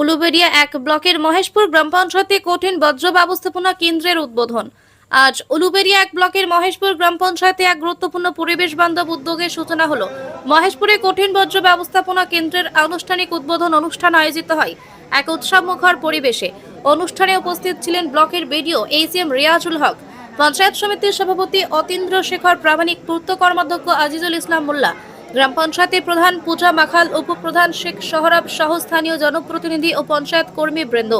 উলুবেড়িয়া এক ব্লকের মহেশপুর গ্রাম পঞ্চায়েতে কঠিন বজ্র ব্যবস্থাপনা কেন্দ্রের উদ্বোধন। আজ উলুবেড়িয়া এক ব্লকের মহেশপুর গ্রাম পঞ্চায়েতে এক গুরুত্বপূর্ণ পরিবেশ বান্ধব উদ্যোগের সূচনা হলো। মহেশপুরে কঠিন বজ্র ব্যবস্থাপনা কেন্দ্রের আনুষ্ঠানিক উদ্বোধন অনুষ্ঠান আয়োজিত হয় এক উৎসবমুখর পরিবেশে। অনুষ্ঠানে উপস্থিত ছিলেন ব্লকের বিডিও এইচএম রিয়াজুল হক, পঞ্চায়েত সমিতির সভাপতি অতীন্দ্র শেখর, প্রামাণিক পূর্ত কর্মাধ্যক্ষ আজিজুল ইসলাম মোল্লা গ্রাম পঞ্চায়েতের প্রধান পূজা মাখাল, উপপ্রধান শেখ সহরাব সহ স্থানীয় জনপ্রতিনিধি ও পঞ্চায়েত কর্মী বৃন্দ।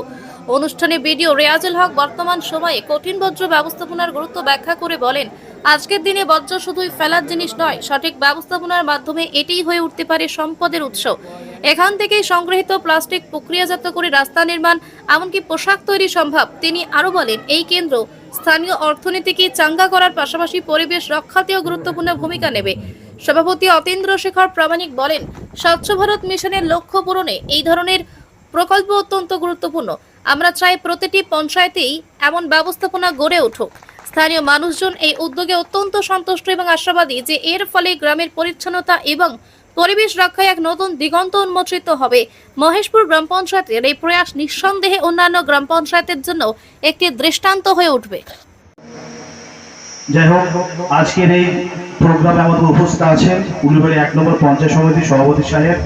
অনুষ্ঠানে বিডিও রেয়াজুল হক বর্তমান সময়ে কঠিন বজ্র ব্যবস্থাপনার গুরুত্ব ব্যাখ্যা করে বলেন, আজকের দিনে বজ্র শুধুই ফেলার জিনিস নয়, সঠিক ব্যবস্থাপনার মাধ্যমে এটিই হয়ে উঠতে পারে সম্পদের উৎস। এখান থেকেই সংগৃহীত প্লাস্টিক প্রক্রিয়াজাত করে রাস্তা নির্মাণ, এমনকি পোশাক তৈরি সম্ভব। তিনি আরও বলেন, এই কেন্দ্র স্থানীয় অর্থনীতিকে চাঙ্গা করার পাশাপাশি পরিবেশ রক্ষাতেও গুরুত্বপূর্ণ ভূমিকা নেবে। সভাপতি অতীন্দ্র শেখর প্রামাণিক বলেন, স্বচ্ছ ভারত মিশনের লক্ষ্য পূরণে এই ধরনের প্রকল্প অত্যন্ত গুরুত্বপূর্ণ। আমরা চাই প্রতিটি পঞ্চায়েতেই এমন ব্যবস্থাপনা গড়ে উঠুক। স্থানীয় মানুষজন এই উদ্যোগে অত্যন্ত সন্তুষ্ট এবং আশাবাদী যে এর ফলে গ্রামের পরিচ্ছন্নতা এবং পরিবেশ রক্ষায় এক নতুন দিগন্ত উন্মোচিত হবে। মহেশপুর গ্রাম পঞ্চায়েতের এই প্রয়াস নিঃসন্দেহে অন্যান্য গ্রাম পঞ্চায়েতের জন্য একটি দৃষ্টান্ত হয়ে উঠবে। যাই হোক, আজকের এই প্রোগ্রামে আমাদের উপস্থিত আছেন উলুবাড়ি এক নম্বর পঞ্চায়েত সমিতির সভাপতি সাহেব,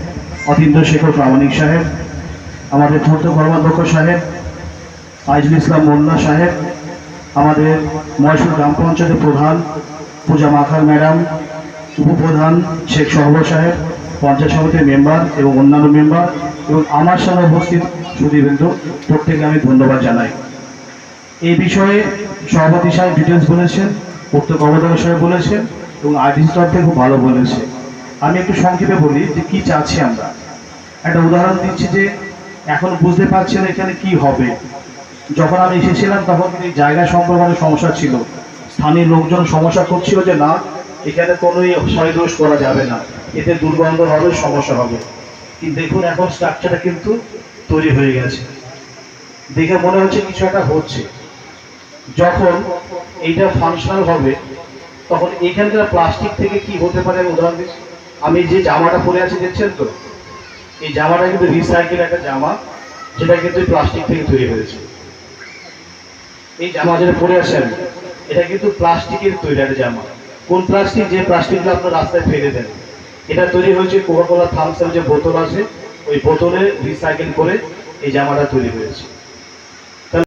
অতীন্দ্র শেখর প্রামাণিক সাহেব, আমাদের পূর্ত কর্মাধ্যক্ষ সাহেব, আইজুল ইসলাম মোল্লা সাহেব, আমাদের মহেশপুর গ্রাম পঞ্চায়েতের প্রধান পূজা মাখার ম্যাডাম উপপ্রধান শেখ সহবর সাহেব, পঞ্চায়েত সমিতির মেম্বার এবং অন্যান্য মেম্বার এবং আমার সঙ্গে উপস্থিত সুদীবৃন্দ প্রত্যেকে আমি ধন্যবাদ জানাই। এই বিষয়ে সভাপতি সাহেব ডিটেলস বলেছেন পূর্ত কর্মদক্ষ সাহেব বলেছেন এবং স্টাফ থেকে খুব ভালো বলেছে। আমি একটু সংক্ষেপে বলি যে কি চাচ্ছি আমরা। একটা উদাহরণ দিচ্ছি যে এখন বুঝতে পারছি না এখানে কি হবে। যখন আমি এসেছিলাম তখন জায়গা সম্পর্কে সমস্যা ছিল। স্থানীয় লোকজন সমস্যা করছিল যে না এখানে কোনোই সয়দোষ করা যাবে না। এতে দুর্গন্ধ হবে, সমস্যা হবে। কিন্তু দেখুন, এখন স্ট্রাকচারটা কিন্তু তৈরি হয়ে গেছে। দেখে মনে হচ্ছে কিছু একটা হচ্ছে। যখন এইটা ফাংশনাল হবে, তখন এখানকার প্লাস্টিক থেকে কি হতে পারে আমি উদাহরণ দিচ্ছি। আমি যে জামাটা পরে আছি, দেখছেন তো? এই জামাটা কিন্তু রিসাইকেল একটা জামা যেটা কিন্তু প্লাস্টিক থেকে তৈরি হয়েছে। এই জামা যেটা পরে আমি, এটা কিন্তু প্লাস্টিকের তৈরি একটা জামা। কোন প্লাস্টিক? যে প্লাস্টিকটা আপনার রাস্তায় ফেলে দেন। এটা তৈরি হয়েছে কোকাকোলা থামসের যে বোতল আছে, ওই বোতলে রিসাইকেল করে এই জামাটা তৈরি হয়েছে।